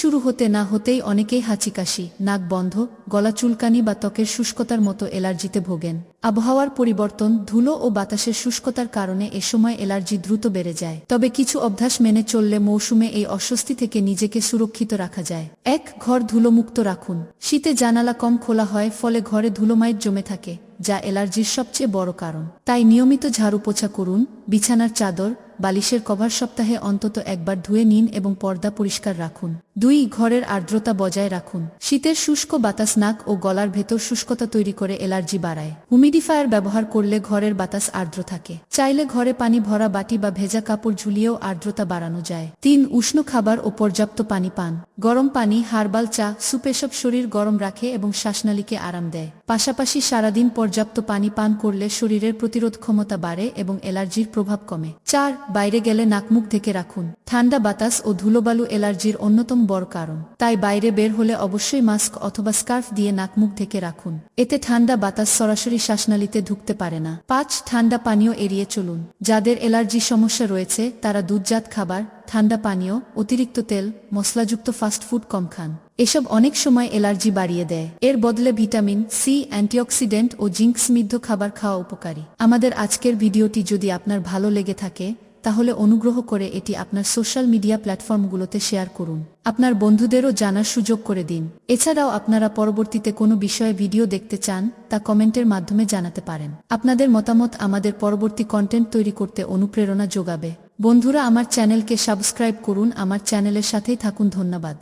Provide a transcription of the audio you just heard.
শুরু হতে না হতেই অনেকেই হাঁচিকাশি, নাক বন্ধ, গলা চুলকানি বা ত্বকের শুষ্কতার মতো এলার্জিতে ভোগেন। আবহাওয়ার পরিবর্তন ধুলো ও বাতাসের শুষ্কতার কারণে এ সময় এলার্জি দ্রুত বেড়ে যায়। তবে কিছু অভ্যাস মেনে চললে মৌসুমে এই অস্বস্তি থেকে নিজেকে সুরক্ষিত রাখা যায়। এক, ঘর ধুলোমুক্ত রাখুন। শীতে জানালা কম খোলা হয়, ফলে ঘরে ধুলোমাইট জমে থাকে, যা এলার্জির সবচেয়ে বড় কারণ। তাই নিয়মিত ঝাড়ু পোছা করুন, বিছানার চাদর বালিশের কভার সপ্তাহে অন্তত একবার ধুয়ে নিন এবং পর্দা পরিষ্কার রাখুন। দুই, ঘরের আর্দ্রতা বজায় রাখুন। শীতের শুষ্ক বাতাস নাক ও গলার ভেতর শুষ্কতা তৈরি করে এলার্জি বাড়ায়। হুমিডিফায়ার ব্যবহার করলে ঘরের বাতাস আর্দ্র থাকে। চাইলে ঘরে পানি ভরা বাটি বা ভেজা কাপড় ঝুলিয়েও আর্দ্রতা বাড়ানো যায়। তিন, উষ্ণ খাবার ও পর্যাপ্ত পানি পান। গরম পানি, হার্বাল চা, স্যুপ এসব শরীর গরম রাখে এবং শ্বাসনালীকে আরাম দেয়। পাশাপাশি সারাদিন পর্যাপ্ত পানি পান করলে শরীরের প্রতিরোধ ক্ষমতা বাড়ে এবং অ্যালার্জির প্রভাব কমে। চার, বাইরে গেলে নাকমুখ ঢেকে রাখুন। ঠান্ডা বাতাস ও ধুলোবালু অ্যালার্জির অন্যতম বড় কারণ। তাই বাইরে বের হলে অবশ্যই মাস্ক অথবা স্কার্ফ দিয়ে নাকমুখ ঢেকে রাখুন। এতে ঠান্ডা বাতাস সরাসরি শ্বাসনালীতে ঢুকতে পারে না। পাঁচ, ঠান্ডা পানীয় এড়িয়ে চলুন। যাদের এলার্জি সমস্যা রয়েছে, তারা দুধজাত খাবার, ঠান্ডা পানীয়, অতিরিক্ত তেল, মশলাযুক্ত ফাস্টফুড কম খান। এসব অনেক সময় এলার্জি বাড়িয়ে দেয়। এর বদলে ভিটামিন সি, অ্যান্টিঅক্সিডেন্ট ও জিঙ্ক সমৃদ্ধ খাবার খাওয়া উপকারী। আমাদের আজকের ভিডিওটি যদি আপনার ভালো লেগে থাকে, তাহলে অনুগ্রহ করে এটি আপনার সোশ্যাল মিডিয়া প্ল্যাটফর্মগুলোতে শেয়ার করুন। আপনার বন্ধুদেরও জানার সুযোগ করে দিন। এছাড়াও আপনারা পরবর্তীতে কোনো বিষয়ে ভিডিও দেখতে চান, তা কমেন্টের মাধ্যমে জানাতে পারেন। আপনাদের মতামত আমাদের পরবর্তী কন্টেন্ট তৈরি করতে অনুপ্রেরণা যোগাবে। বন্ধুরা, আমার চ্যানেলকে সাবস্ক্রাইব করুন। আমার চ্যানেলের সাথেই থাকুন। ধন্যবাদ।